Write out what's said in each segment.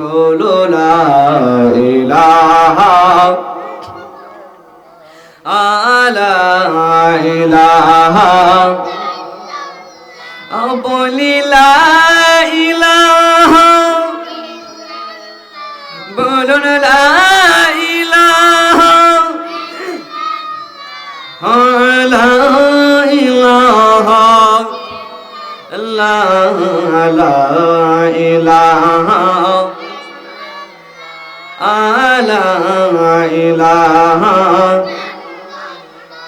বলো লা ইলাহা আলা ইলাহা বলি লা ইলাহা। বলুন লা ইলাহা। লা ইলাহা। লা লা ইলাহা। لا إله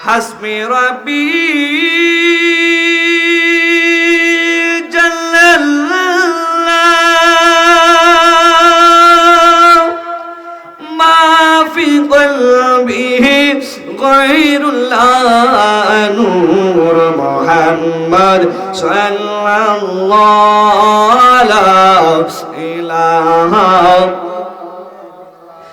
حسبي ربي جل الله ما في قلبه غير الله نور محمد صلى الله لا إله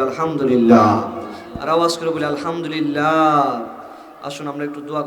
আলহামদুলিল্লাহ। আর আওয়াজ করে বলি আলহামদুলিল্লাহ। আসুন আমরা একটু দোয়া